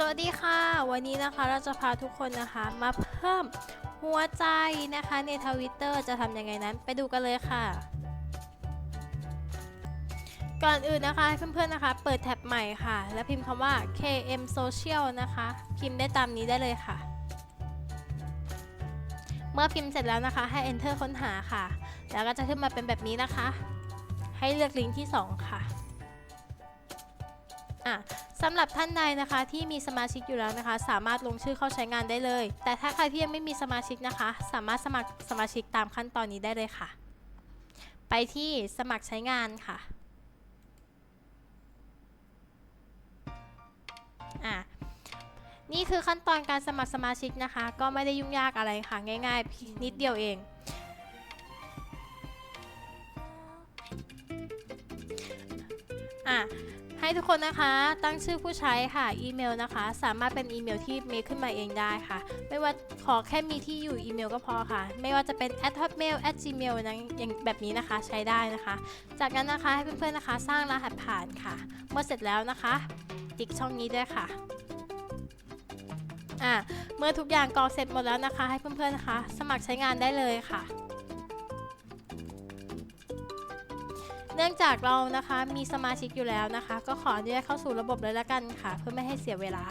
สวัสดีค่ะ วันนี้นะคะเราจะพาทุกคนนะคะมาเพิ่มหัวใจนะคะในทวิตเตอร์จะทำยังไงนั้นไปดูกันเลยค่ะ ก่อนอื่นนะคะให้เพื่อนๆนะคะ เปิดแท็บใหม่ค่ะ แล้วพิมพ์คำว่า KM Social นะคะ พิมพ์ได้ตามนี้ได้เลยค่ะ เมื่อพิมพ์เสร็จแล้วนะคะ ให้ Enter ค้นหาค่ะ แล้วก็จะขึ้นมาเป็นแบบนี้นะคะ ให้เลือกลิงก์ที่ 2 ค่ะอะ สำหรับท่านใดนะคะที่มีสมาชิกอยู่แล้วนะคะ สามารถลงชื่อเข้าใช้งานได้เลย แต่ถ้าใครที่ยังไม่มีสมาชิกนะคะ สามารถสมัครสมาชิกตามขั้นตอนนี้ได้เลยค่ะ ไปที่สมัครใช้งานค่ะอะนี่คือขั้นตอนการสมัครสมาชิกนะคะ ก็ไม่ได้ยุ่งยากอะไรค่ะง่ายๆ นิดเดียวเองอะ ให้ทุกคนนะคะตั้งชื่อผู้ใช้ค่ะอีเมลนะคะ สามารถเป็นอีเมลที่เมคขึ้นมาเองได้ค่ะ ไม่ว่าขอแค่มีที่อยู่อีเมลก็พอค่ะ ไม่ว่าจะเป็น at hotmail at gmail นะอย่างแบบนี้นะคะใช้ได้นะคะ จากนั้นนะคะให้เพื่อนๆนะคะ สร้างรหัสผ่านค่ะ เมื่อเสร็จแล้วนะคะ ติ๊กช่องนี้ด้วยค่ะอะเมื่อทุกอย่างกรอกเสร็จหมดแล้วนะคะ ให้เพื่อนๆนะคะ สมัครใช้งานได้เลยค่ะ เนื่องจากเรานะคะมีสมาชิกอยู่แล้วนะคะ ก็ขออนุญาตเข้าสู่ระบบเลยละกันค่ะ เพื่อไม่ให้เสียเวลา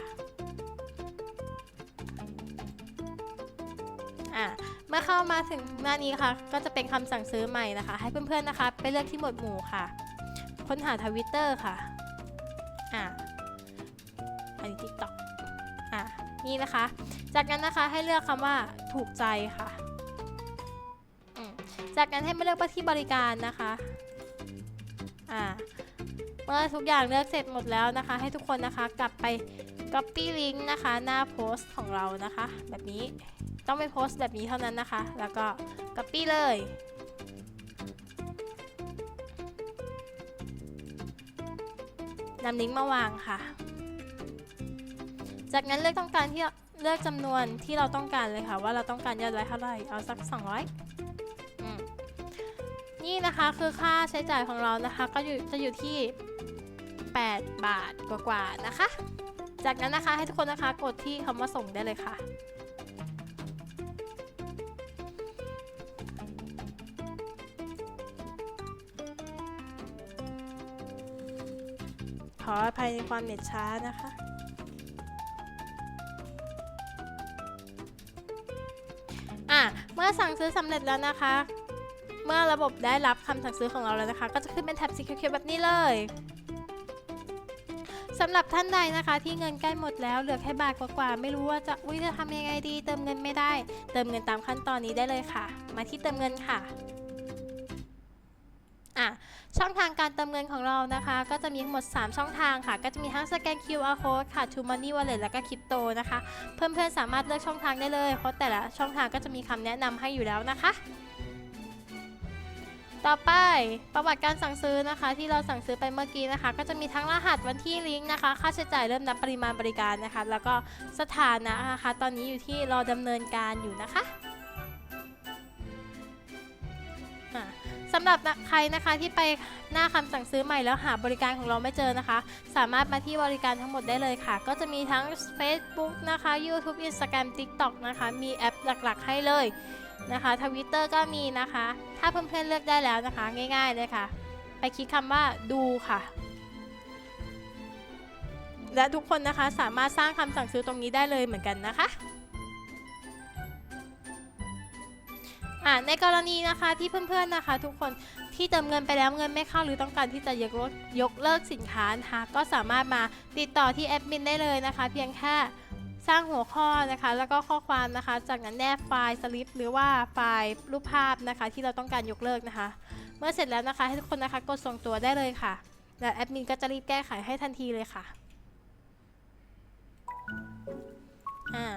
อะเมื่อเข้ามาถึงหน้านี้ค่ะ ก็จะเป็นคำสั่งซื้อใหม่นะคะ ให้เพื่อนๆนะคะ ไปเลือกที่หมวดหมู่ค่ะ ค้นหาทวิตเตอร์ค่ะอะอันนี้ทิกตอกอะนี่นะคะ จากนั้นนะคะให้เลือกคำว่าถูกใจค่ะ จากนั้นให้มาเลือกไปที่บริการนะคะ อ่าเมื่อทุกอย่างเลือกเสร็จหมดแล้วนะคะ ให้ทุกคนนะคะกลับไป copy link นะคะ หน้าโพสต์ของเรานะคะ แบบนี้ต้องเป็นโพสต์แบบนี้เท่านั้นนะคะ แล้วก็ copy เลย นำลิงก์มาวางค่ะ จากนั้นเลือกต้องการที่เลือกจำนวนที่เราต้องการเลยค่ะ ว่าเราต้องการยอดไลค์เท่าไหร่เอาสัก 200อืม นี่นะคะคือค่าใช้จ่ายของเรานะคะ ก็อยู่จะอยู่ที่ 8 บาทกว่าๆนะคะ จากนั้นนะคะให้ทุกคนนะคะกดที่คำว่าส่งได้เลยค่ะขออภัยในความเน็ตช้านะคะ อะ เมื่อสั่งซื้อสำเร็จแล้วนะคะ เมื่อระบบได้รับคำสั่งซื้อของเราแล้วนะคะ ก็จะขึ้นเป็นแท็บสีเขียวๆแบบนี้เลยสำหรับท่านใดนะคะที่เงินใกล้หมดแล้วเหลือแค่บาทกว่าๆไม่รู้ว่าจะอุ้ยจะทำยังไงดี เติมเงินไม่ได้ เติมเงินตามขั้นตอนนี้ได้เลยค่ะ มาที่เติมเงินค่ะอะช่องทางการเติมเงินของเรานะคะ ก็จะมีทั้งหมด 3 ช่องทางค่ะ ก็จะมีทั้งสแกน QR code ค่ะ To Money Wallet แล้วก็คริปโตนะคะ เพื่อนๆสามารถเลือกช่องทางได้เลย เพราะแต่ละช่องทางก็จะมีคำแนะนำให้อยู่แล้วนะคะ ต่อไปประวัติการสั่งซื้อนะคะ ที่เราสั่งซื้อไปเมื่อกี้นะคะ ก็จะมีทั้งรหัสวันที่ลิงก์นะคะ ค่าใช้จ่ายเริ่มนับปริมาณบริการนะคะ แล้วก็สถานะนะคะ ตอนนี้อยู่ที่รอดำเนินการอยู่นะคะอะ สำหรับใครนะคะที่ไปหน้าคำสั่งซื้อใหม่แล้วหาบริการของเราไม่เจอนะคะ สามารถมาที่บริการทั้งหมดได้เลยค่ะ ก็จะมีทั้ง Facebook นะคะ YouTube Instagram TikTok นะคะ มีแอปหลักๆ ให้เลยนะคะทวิตเตอร์ก็มีนะคะ ถ้าเพื่อนๆเลือกได้แล้วนะคะ ง่ายๆเลยค่ะ ไปคลิกคำว่าดูค่ะ และทุกคนนะคะสามารถสร้างคำสั่งซื้อตรงนี้ได้เลยเหมือนกันนะคะ อ่าในกรณีนะคะที่เพื่อนๆนะคะ ทุกคนที่เติมเงินไปแล้วเงินไม่เข้าหรือต้องการที่จะยกลิกยกเลิกสินค้านะคะก็สามารถมาติดต่อที่แอดมินได้เลยนะคะ เพียงแค่สร้างหัวข้อนะคะแล้วก็ข้อความนะคะ จากนั้นแนบไฟล์สลิปหรือว่าไฟล์รูปภาพนะคะ ที่เราต้องการยกเลิกนะคะ เมื่อเสร็จแล้วนะคะ ให้ทุกคนนะคะกดส่งตัวได้เลยค่ะและแอดมินก็จะรีบแก้ไขให้ทันทีเลยค่ะอ่า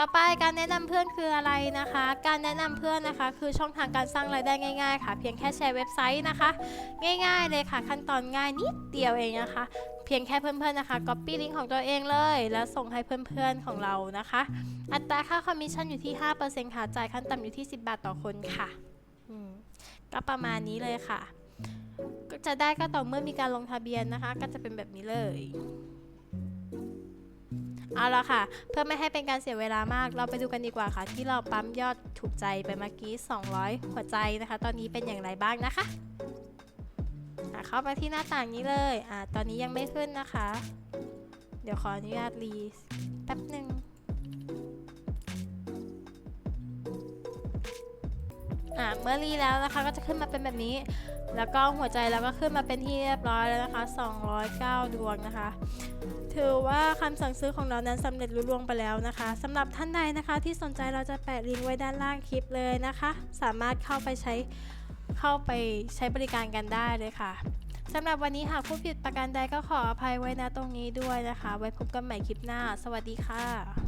ต่อไปการแนะนำเพื่อนคืออะไรนะคะ การแนะนำเพื่อนนะคะ คือช่องทางการสร้างรายได้ง่าย ๆ ค่ะ เพียงแค่แชร์เว็บไซต์นะคะ ง่าย ๆ เลยค่ะ ขั้นตอนง่ายนิดเดียวเองนะคะ เพียงแค่เพื่อนๆนะคะ copy ลิงก์ของตัวเองเลย แล้วส่งให้เพื่อนๆของเรานะคะ อัตราค่าคอมมิชชั่นอยู่ที่ 5%ค่ะจ่ายขั้นต่ำอยู่ที่ 10 บาทต่อคนค่ะก็ประมาณนี้เลยค่ะ จะได้ก็ต่อเมื่อมีการลงทะเบียนนะคะ ก็จะเป็นแบบนี้เลย เอาละค่ะ เพื่อไม่ให้เป็นการเสียเวลามาก เราไปดูกันดีกว่าค่ะ ที่เราปั๊มยอดถูกใจไปเมื่อกี้ 200 หัวใจนะคะ ตอนนี้เป็นอย่างไรบ้างนะคะอะเข้ามาที่หน้าต่างนี้เลยอะตอนนี้ยังไม่ขึ้นนะคะ เดี๋ยวขออนุญาตรีแป๊บหนึ่งอะเมื่อรีแล้วนะคะก็จะขึ้นมาเป็นแบบนี้ แล้วก็หัวใจแล้วก็ขึ้นมาเป็นที่เรียบร้อยแล้วนะคะ 209 ดวงนะคะ ถือว่าคำสั่งซื้อของเรานั้นสำเร็จรุ่ล่วงไปแล้วนะคะสำหรับท่านใดนะคะ ที่สนใจเราจะแปะลิงก์ไว้ด้านล่างคลิปเลยนะคะ สามารถเข้าไปใช้เข้าไปใช้บริการกันได้เลยค่ะสำหรับวันนี้หากผู้ผิดประการใดก็ขออภัยไว้นะตรงนี้ด้วยนะคะ ไว้พบกันใหม่คลิปหน้า สวัสดีค่ะ